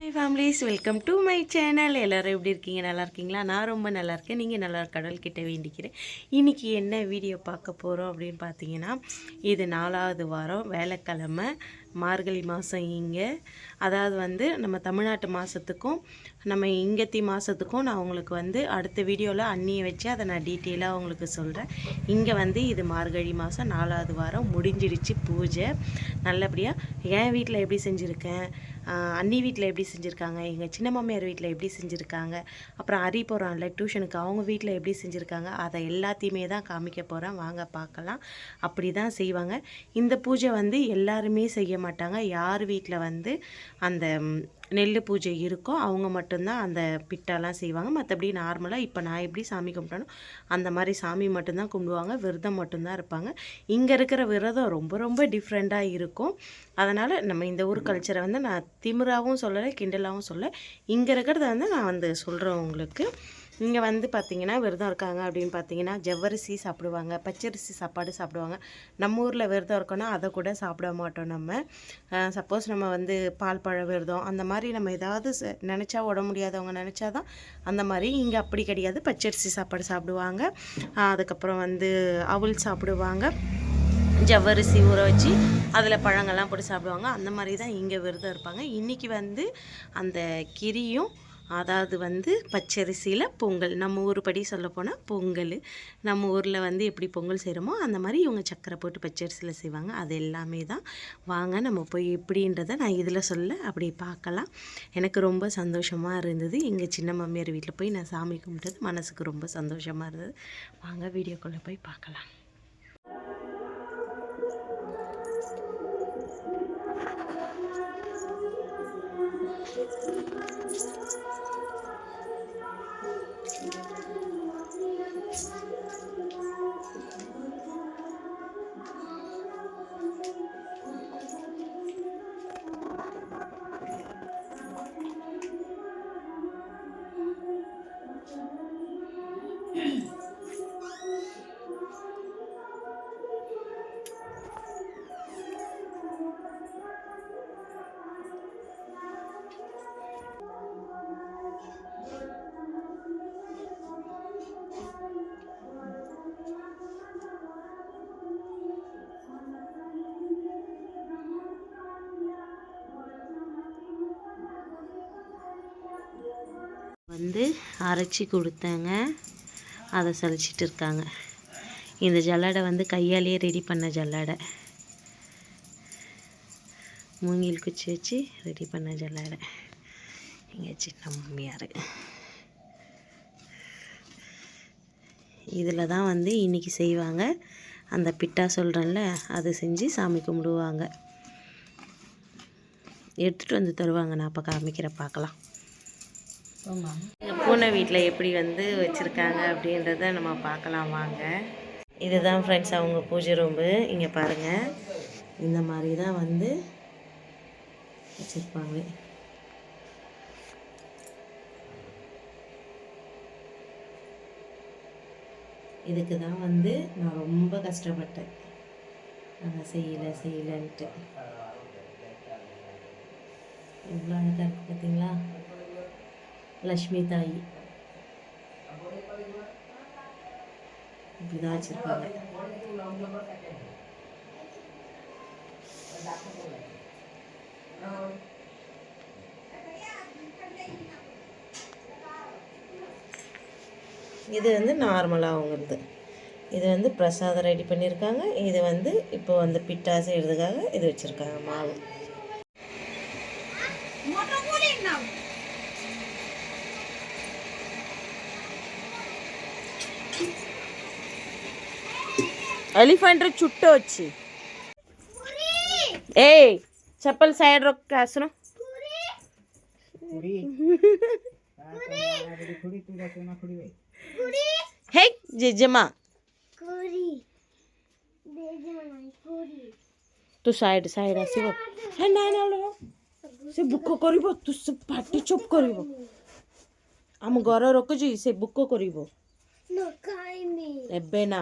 Hi families welcome to my channel எல்லோரும் எப்படி இருக்கீங்க? நல்லா இருக்கீங்களா? நான் ரொம்ப நல்லா இருக்கேன். நீங்கள் நல்லா கடவுள் கிட்ட வேண்டிக்கிறேன். இன்றைக்கி என்ன வீடியோ பார்க்க போகிறோம் அப்படின்னு பார்த்தீங்கன்னா இது நாலாவது வாரம். வேலைக்கிழமை. மார்கழி மாதம் இங்கே. அதாவது வந்து நம்ம தமிழ்நாட்டு மாதத்துக்கும் நம்ம இங்கத்தி மாதத்துக்கும் நான் உங்களுக்கு வந்து அடுத்த வீடியோவில் அண்ணியை வச்சு அதை நான் டீட்டெயிலாக உங்களுக்கு சொல்கிறேன் இங்கே வந்து இது மார்கழி மாதம் நாலாவது வாரம். முடிஞ்சிடுச்சு பூஜை. நல்லபடியாக என் வீட்டில் எப்படி செஞ்சுருக்கேன்? அண்ணி வீட்டில் எப்படி செஞ்சுருக்காங்க? எங்கள் சின்ன மாமியார் வீட்டில் எப்படி செஞ்சுருக்காங்க? அப்புறம் அரி போகிறான்ல டியூஷனுக்கு அவங்க வீட்டில் எப்படி செஞ்சுருக்காங்க? அதை எல்லாத்தையுமே தான் காமிக்க போகிறேன் வாங்க பார்க்கலாம். அப்படி தான் செய்வாங்க. இந்த பூஜை வந்து எல்லாருமே செய்ய மாட்டாங்க. யார் வீட்டில் வந்து அந்த நெல் பூஜை இருக்கோ அவங்க மட்டும்தான் அந்த பிட்டாலாம் செய்வாங்க. மற்றபடி நார்மலாக இப்போ நான் எப்படி சாமி கும்பிட்டேனோ அந்த மாதிரி சாமி மட்டும்தான் கும்பிடுவாங்க. விரதம் மட்டும்தான் இருப்பாங்க. இங்கே இருக்கிற விரதம் ரொம்ப ரொம்ப டிஃப்ரெண்ட்டாக இருக்கும். அதனால் நம்ம இந்த ஊர் கல்ச்சரை வந்து நான் திமிராவும் சொல்லலை கிண்டலாகவும் சொல்லலை. இங்கே இருக்கிறத வந்து நான் வந்து சொல்கிறேன் உங்களுக்கு. இங்கே வந்து பார்த்தீங்கன்னா விரதம் இருக்காங்க அப்படின்னு பார்த்தீங்கன்னா ஜவ்வரிசி சாப்பிடுவாங்க பச்சரிசி சாப்பாடு சாப்பிடுவாங்க. நம்ம ஊரில் விரதம் இருக்கோன்னா அதை கூட சாப்பிட மாட்டோம் நம்ம. சப்போஸ் நம்ம வந்து பால் பழ விரதம் அந்த மாதிரி நம்ம ஏதாவது ச- நினச்சா உடம்பு முடியாதவங்க நினச்சா தான் அந்த மாதிரி இங்கே அப்படி கிடையாது. பச்சரிசி சாப்பாடு சாப்பிடுவாங்க. அதுக்கப்புறம் வந்து அவுள் சாப்பிடுவாங்க. ஜவ்வரிசி ஊற வச்சு அதில் பழங்கள்லாம் போட்டு சாப்பிடுவாங்க. அந்த மாதிரி தான் இங்கே விரதம் இருப்பாங்க. இன்றைக்கி வந்து அந்த கிரியும் அதாவது வந்து பச்சரிசியில் பொங்கல். நம்ம ஊர் படி சொல்ல போனால் பொங்கல். நம்ம ஊரில் வந்து எப்படி பொங்கல் செய்கிறோமோ அந்த மாதிரி இவங்க சக்கரை போட்டு பச்சரிசியில் செய்வாங்க. அது எல்லாமே தான். வாங்க நம்ம போய் எப்படின்றத நான் இதில் சொல்ல அப்படி பார்க்கலாம். எனக்கு ரொம்ப சந்தோஷமாக இருந்தது. எங்கள் சின்ன மாமியார் வீட்டில் போய் நான் சாமி கும்பிட்டது. மனசுக்கு ரொம்ப சந்தோஷமாக இருந்தது. வாங்க வீடியோக்குள்ளே போய் பார்க்கலாம். next. அரைச்சி கொடுத்தேங்க. அதை சலிச்சிட்டு இருக்காங்க. இந்த ஜல்லடை வந்து கையாலேயே ரெடி பண்ண ஜல்லடை. மூங்கில் குச்சி வச்சு ரெடி பண்ண ஜல்லடை. எங்கள் சின்ன மாமியார். இதில் தான் வந்து இன்றைக்கி செய்வாங்க. அந்த பிட்டா சொல்கிறேன்ல அது செஞ்சு சாமி கும்பிடுவாங்க. எடுத்துகிட்டு வந்து தருவாங்க. நான் அப்போ காமிக்கிற பார்க்கலாம். ஆமாம் பூனை வீட்டில் எப்படி வந்து வச்சுருக்காங்க அப்படின்றத நம்ம பார்க்கலாம் வாங்க. இதுதான் ஃப்ரெண்ட்ஸ் அவங்க பூஜை ரூம்பு இங்கே பாருங்கள் இந்த மாதிரி தான் வந்து வச்சுருப்பாங்க இதுக்கு தான் வந்து நான் ரொம்ப கஷ்டப்பட்டேன். நான் செய்யலை செய்யலைன்ட்டு. எவ்வளோ அழகாக இருக்குது பார்த்தீங்களா? லக்ஷ்மி தாயி. இப்படிதான் வச்சிருப்பாங்க. இது வந்து நார்மலாக அவங்கிறது இது வந்து பிரசாதம் ரெடி பண்ணியிருக்காங்க. இது வந்து இப்போ வந்து பிட்டா செய்கிறதுக்காக இது வச்சுருக்காங்க மாவு. ఎలిఫెంట్ చుట్టూ వచ్చి ఏ చెప్పలు సైడ్ రొక్క కాసును హే జెజమా ତୁ ସାଇଡ୍ ସାଇଡ୍ ଆସିବ ହେ ନାଇଁ ନାଇଁ ସେ ବୁକ କରିବ ତୁ ସେ ପାଟି ଚୁପ୍ କରିବ ଆମ ଘର ରଖୁଛି ସେ ବୁକ କରିବ ଏବେ ନା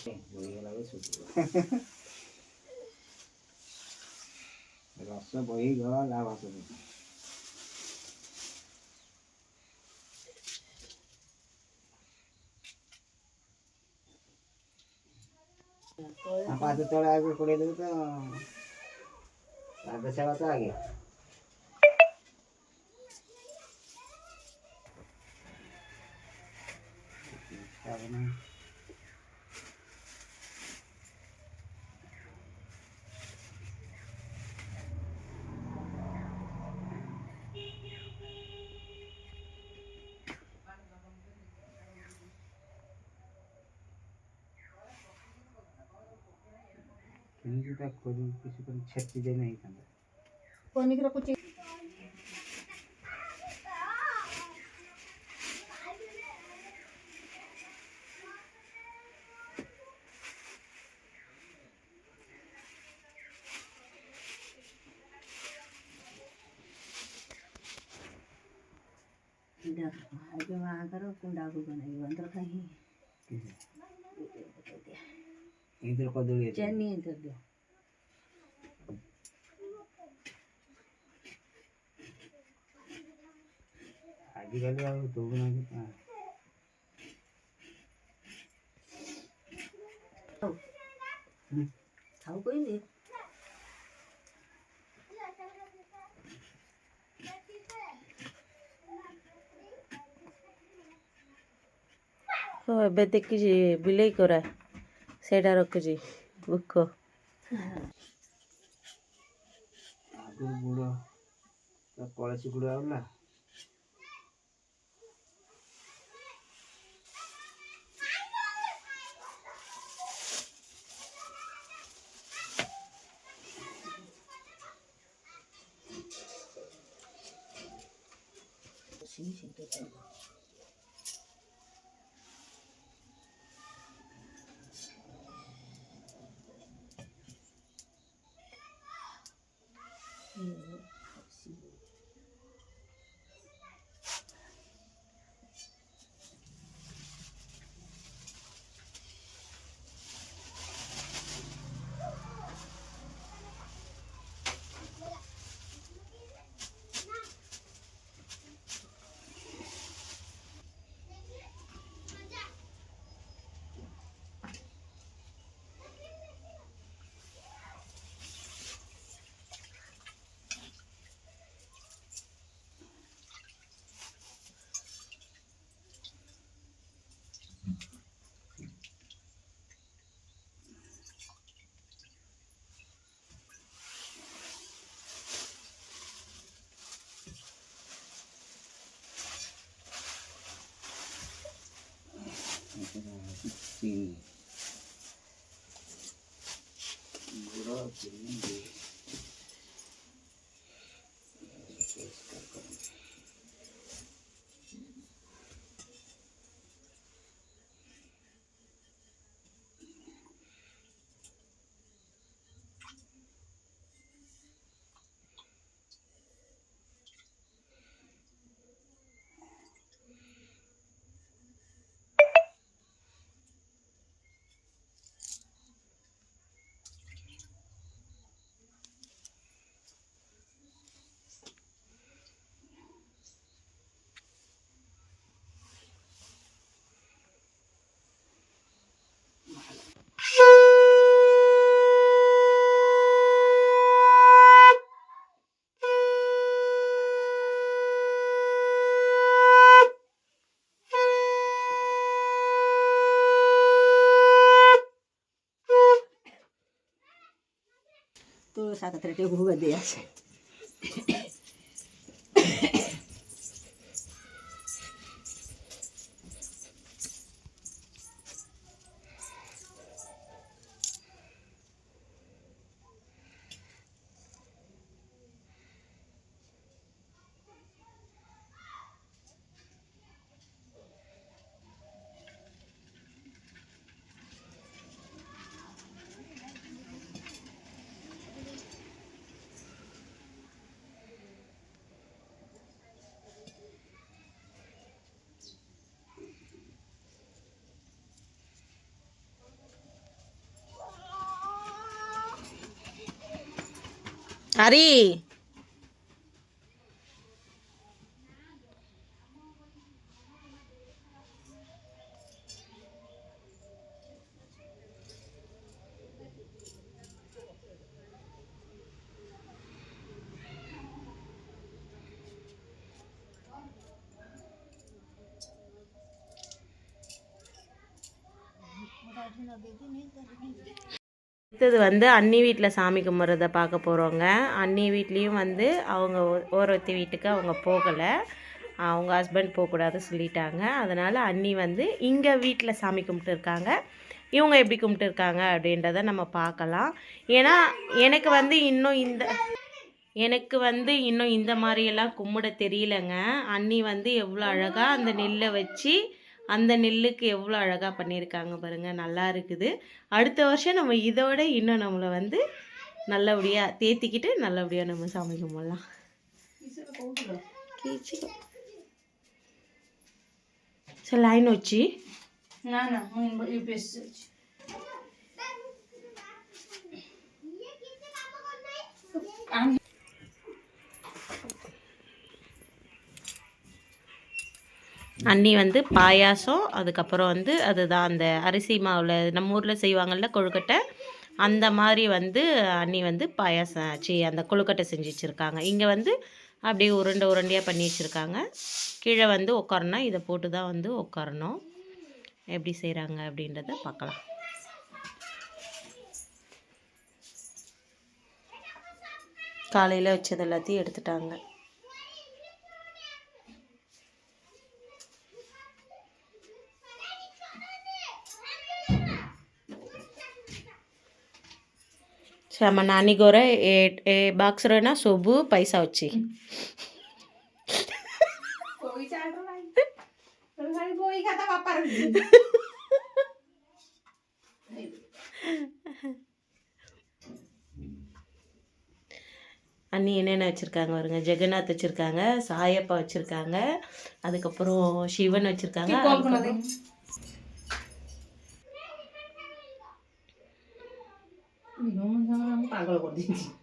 ହେଇ ବହିଗଲା ସୁଧ ରସ ବହିଗଲା ଭାତ ପାଦ ତଳେ ଆଗେ ପକେଇ ଦେବୁ ତ ପାଦ ସେବା ତ ଆଗେ ତାପରେ କେମିତି किसी पण छत्री दे नाही समजा कोणी किरो कुछ आगे कुंडा को बनाई अंदर कहीं इधर को ଆଉ ଦଉନାହାନ୍ତି ନା। ଖାଉ କହିଲି ହଁ ଏବେ ଦେଖିଛି ବିଲେଇ କରା ସେଇଟା ରଖୁଛି ବୁକ ଆଗରୁ ଗୁଡ଼ 你醒着干嘛？ 징. 뭐라 그랬는데. तुळस आता तरी ते उगदी असं. ஹரி அடுத்தது வந்து அண்ணி வீட்டில் சாமி கும்பிட்றத பார்க்க போகிறோங்க அண்ணி வீட்லேயும் வந்து அவங்க ஒ- ஓரத்தி வீட்டுக்கு அவங்க போகலை. அவங்க ஹஸ்பண்ட் போகக்கூடாது சொல்லிட்டாங்க. அதனால் அண்ணி வந்து இங்கே வீட்டில் சாமி கும்பிட்டு இருக்காங்க. இவங்க எப்படி கும்பிட்டு இருக்காங்க அப்படின்றத நம்ம பார்க்கலாம். ஏன்னா எனக்கு வந்து இன்னும் இந்த எனக்கு வந்து இன்னும் இந்த மாதிரியெல்லாம் கும்பிட தெரியலங்க. அண்ணி வந்து எவ்வளோ அழகாக அந்த நெல்லை வச்சு அந்த நெல்லுக்கு எவ்வளோ அழகாக பண்ணியிருக்காங்க பாருங்கள் நல்லா இருக்குது. அடுத்த வருஷம் நம்ம இதோட இன்னும் நம்மளை வந்து நல்லபடியாக தேத்திக்கிட்டு நல்லபடியாக நம்ம சாமி கும்பிடலாம். சரி லைன் வச்சு. ନା அண்ணி வந்து பாயாசம் அதுக்கப்புறம் வந்து அதுதான் அந்த அரிசி மாவில் நம்ம ஊரில் செய்வாங்கள்ல கொழுக்கட்டை அந்த மாதிரி வந்து அண்ணி வந்து பாயாசம் ஆச்சு. அந்த கொழுக்கட்டை செஞ்சு வச்சுருக்காங்க. இங்கே வந்து அப்படியே உருண்டை உருண்டையாக பண்ணி வச்சுருக்காங்க. கீழே வந்து உட்காரணும் இதை போட்டு தான் வந்து உட்காரணும் எப்படி செய்கிறாங்க அப்படின்றத பார்க்கலாம். காலையில் வச்சது எல்லாத்தையும் எடுத்துட்டாங்க. మా నాని గోర ఏ ఏ బాక్స్లోనా సొబ్బు పైసా వచ్చి அண்ணி என்னென்ன வச்சுருக்காங்க வருங்க ஜெகநாத் வச்சுருக்காங்க சாயப்பா வச்சுருக்காங்க அதுக்கப்புறம் சிவன் வச்சுருக்காங்க அதுக்கப்புறம் அதுக்கப்புறம்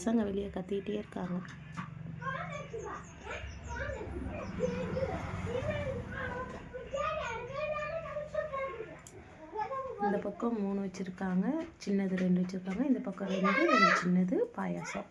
பசங்க வெளியே கத்திக்கிட்டே இருக்காங்க. இந்த பக்கம் மூணு வச்சுருக்காங்க சின்னது ரெண்டு வச்சுருக்காங்க இந்த பக்கம் ரெண்டு ரெண்டு சின்னது பாயாசம்.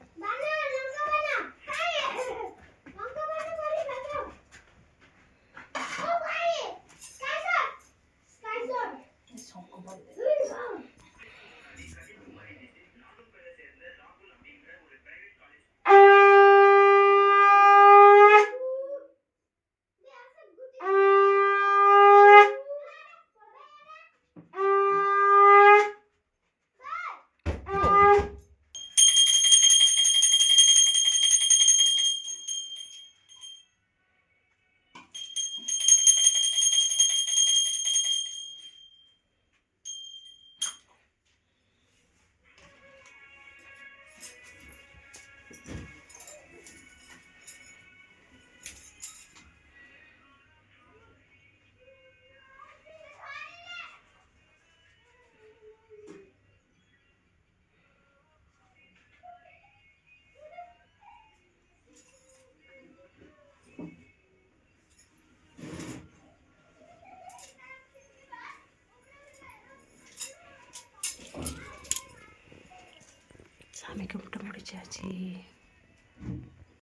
சமைக்க முடிச்சாச்சு.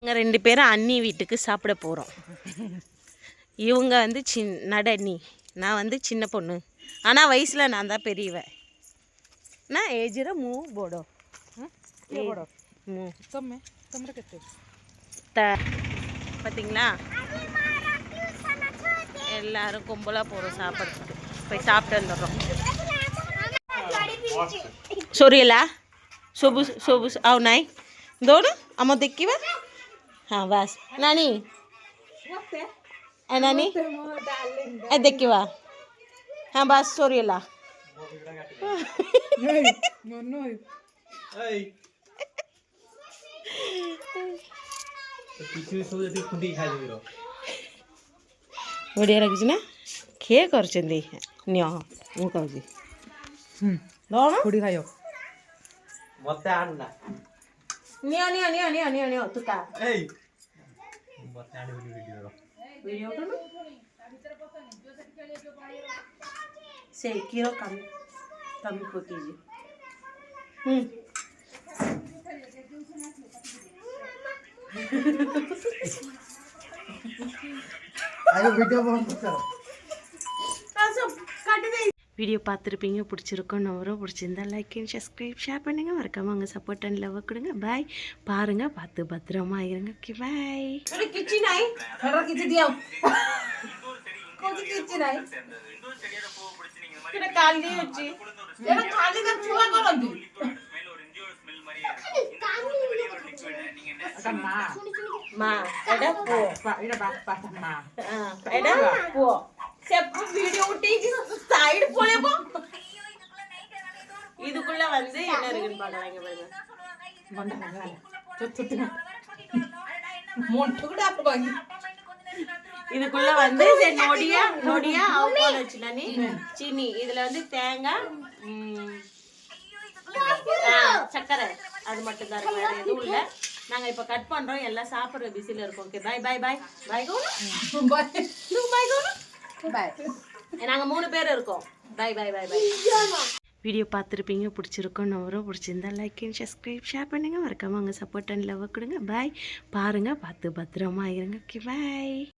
நாங்கள் ரெண்டு பேரும் அண்ணி வீட்டுக்கு சாப்பிட போகிறோம் இவங்க வந்து சின் நடனி நான் வந்து சின்ன பொண்ணு. ஆனால் வயசில் நான் தான் பெரியவன். நான் ஏஜிர மூ போடோ. மூ. த பார்த்தீங்களா எல்லாரும் கும்பலாக போகிறோம் சாப்பிட்றதுக்கு. போய் சாப்பிட்டு வந்துடுறோம். சொரியலா? ସବୁ ସବୁ ଆଉ ନାଇଁ ଦୌଡ଼ ଆମ ଦେଖିବା ହଁ ବାସ୍ ନାନୀ ଏ ନାନୀ ଏ ଦେଖିବା ହଁ ବାସ୍ ସରିଗଲା ବଢ଼ିଆ ଲାଗୁଛି ନା କିଏ କରିଛନ୍ତି ନିଅ ମୁଁ କହୁଛି ଦଉନ ଖୁଡ଼ି ଖାଇବ Ayo video mau putar. Langsung, cut video பார்த்துருப்பீங்க பிடிச்சிருக்கோம் நம்பரும் பிடிச்சிருந்தா லைக் அண்ட் சப்ஸ்கிரைப் ஷேர் பண்ணுங்கள் மறக்காமல் அங்கே சப்போர்ட் அண்ட் லவ் கொடுங்க. பாய் பாருங்க பார்த்து பத்திரமா இருங்க. ஓகே பாய் மா போ. போ. చెప్పు இதுக்குள்ள வந்து என்ன இருக்குன்னு பாடுறாங்க வந்து நொடியா நொடியா அவுப்பால் வச்சுனி சீனி இதுல வந்து தேங்காய் சக்கரை அது மட்டும் தான் வேற எதுவும் இல்லை நாங்க இப்ப கட் பண்றோம் எல்லாம் சாப்பிடுற பிஸில இருக்கோம் ஓகே பாய் பாய் பாய் பாய் கோனு பாய் ବାଏ நாங்க மூணு பேர் இருக்கோம். Bye bye bye bye video பார்த்துருப்பீங்க பிடிச்சிருக்கோம். நம்பரும் பிடிச்சிருந்தா லைக் அண்ட் சப்ஸ்கிரைப் ஷேர் பண்ணுங்க. மறக்காம அங்கே சப்போர்ட் அண்ட் லவ் கொடுங்க. பாய் பாருங்க பார்த்து பத்திரமா இருங்க. Okay bye